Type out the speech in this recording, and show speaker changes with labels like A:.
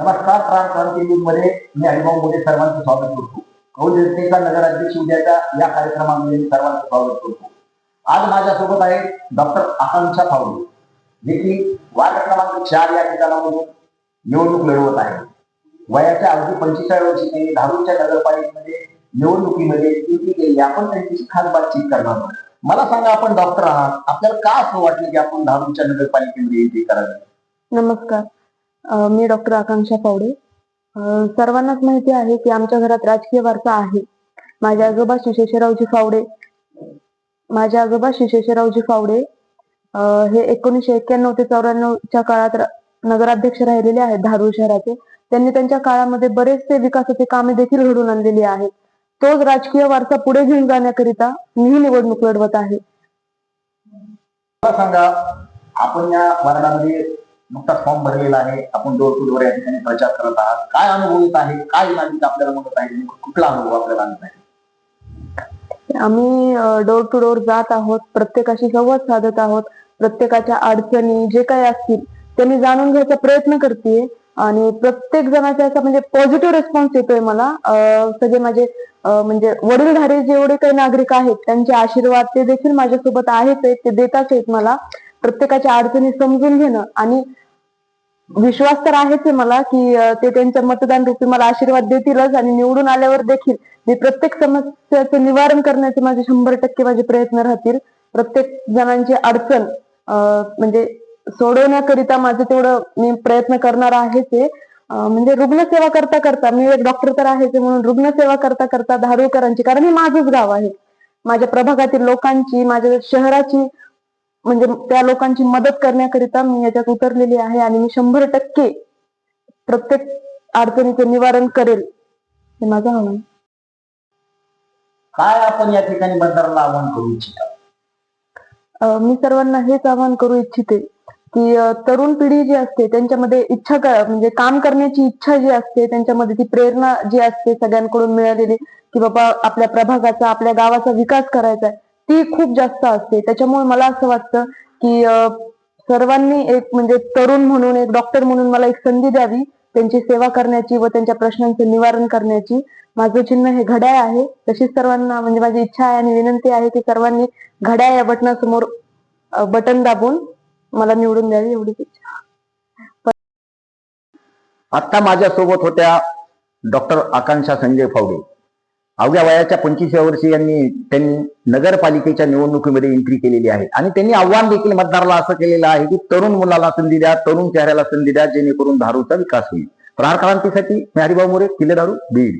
A: नमस्कार प्राण क्रांती न्यूजमध्ये मी हरिभाऊ मोरे सर्वांचं स्वागत करतो. कौल जनतेचा नगराध्यक्ष उद्याच्या या कार्यक्रमामध्ये मी सर्वांचं स्वागत करतो. आज माझ्यासोबत आहे डॉक्टर आकांक्षा फावडे जे की वार्ड क्रमांक चार या ठिकाणामधून निवडणूक लढवत आहे वयाच्या अगदी पंचेचाळीस वर्षी त्यांनी धारूरच्या नगरपालिकेमध्ये निवडणुकीमध्ये युती केली. आपण त्यांची खास बातचीत करणार आहोत. मला सांगा आपण डॉक्टर आहात. आपल्याला का असं वाटलं की आपण धारूरच्या नगरपालिकेमध्ये एंट्री करावी?
B: नमस्कार. मी डॉक्टर आकांक्षा पावडे. सर्वांनाच माहिती आहे की आमच्या घरात राजकीय वारसा आहे. माझे आजोबा शिशेषरावजी फावडे माझे आजोबा शिशेषरावजी फावडे हे एकोणीसशे एक्क्याण्णव ते चौऱ्याण्णवच्या काळात नगराध्यक्ष राहिलेले आहेत धारूर शहराचे. त्यांनी त्यांच्या काळामध्ये बरेचसे विकासाचे कामे देखील घडून आणलेली आहेत. तोच राजकीय वारसा पुढे घेऊन जाण्याकरिता मी निवडणूक लढवत आहे.
A: सांगा आपण या वार्डामध्ये नुकताच फॉर्म भरलेला आहे. आपण डोर टू डोर या ठिकाणी प्रचार करत आहात. काय अनुभव येत आहे? काय नागरिक आपल्याला म्हणत आहे? कुठला अनुभव आपल्याला आणत आहे
B: आम्ही डोर टू डोर जात आहोत. प्रत्येकाशी संवाद साधत आहोत. प्रत्येकाच्या अडचणी जे काही असतील ते मी जाणून घ्यायचा प्रयत्न करते आणि प्रत्येक जणाचा असा म्हणजे पॉझिटिव्ह रिस्पॉन्स येतोय मला. सगळे माझे म्हणजे वडीलधारे जेवढे काही नागरिक आहेत त्यांचे आशीर्वाद ते देखील माझ्यासोबत आहेच आहेत ते देताच आहेत मला. प्रत्येकाच्या अडचणी समजून घेणं आणि विश्वास तर आहेच आहे मला की ते त्यांच्या मतदान रूपी मला आशीर्वाद देतीलच आणि निवडून आल्यावर देखील मी प्रत्येक समस्याचं निवारण करण्याचे माझे शंभर टक्के माझे प्रयत्न राहतील. प्रत्येक जणांची अडचण म्हणजे सोडवण्याकरिता माझं तेवढं मी प्रयत्न करणार आहेच आहे. अं, म्हणजे रुग्णसेवा करता करता मी एक डॉक्टर तर आहेच म्हणून रुग्णसेवा करता करता धारूरकरांची कारण हे माझंच गाव आहे. माझ्या प्रभागातील लोकांची माझ्या शहराची म्हणजे त्या लोकांची मदत करण्याकरिता मी याच्यात उतरलेली आहे आणि मी शंभर टक्के प्रत्येक अडचणीचं निवारण करेल. हे माझं आव्हान
A: काय आपण या ठिकाणी मतदाराला आव्हान करू इच्छिता?
B: अं, मी सर्वांना हेच आवाहन करू इच्छिते की अं, तरुण पिढी जी असते त्यांच्यामध्ये इच्छा क- म्हणजे काम करण्याची इच्छा जी असते त्यांच्यामध्ये ती प्रेरणा जी असते सगळ्यांकडून मिळालेली की बाबा आपल्या प्रभागाचा आपल्या गावाचा विकास करायचा आहे. ती खूप जास्त असते. त्याच्यामुळे मला असं वाटतं की सर्वांनी एक म्हणजे तरुण म्हणून एक डॉक्टर म्हणून मला एक संधी द्यावी त्यांची सेवा करण्याची व त्यांच्या प्रश्नांचे निवारण करण्याची. माझं चिन्ह हे घड्याळ आहे. तशीच सर्वांना म्हणजे माझी इच्छा आहे आणि विनंती आहे की सर्वांनी घड्याळ या बटनासमोर बटन दाबून मला निवडून द्यावी एवढीच इच्छा.
A: आता माझ्यासोबत होत्या डॉक्टर आकांक्षा संजय फावडे अवघ्या वयाच्या पंचवीसव्या वर्षी यांनी त्यांनी नगरपालिकेच्या निवडणुकीमध्ये एंट्री केलेली आहे. आणि त्यांनी आव्हान देखील मतदाराला असं केलेलं आहे की तरुण मुलाला संधी द्या तरुण चेहऱ्याला संधी द्या जेणेकरून धारूचा विकास होईल. प्रहार क्रांतीसाठी मी हरिभाऊ मोरे किल्ले दारू बीड.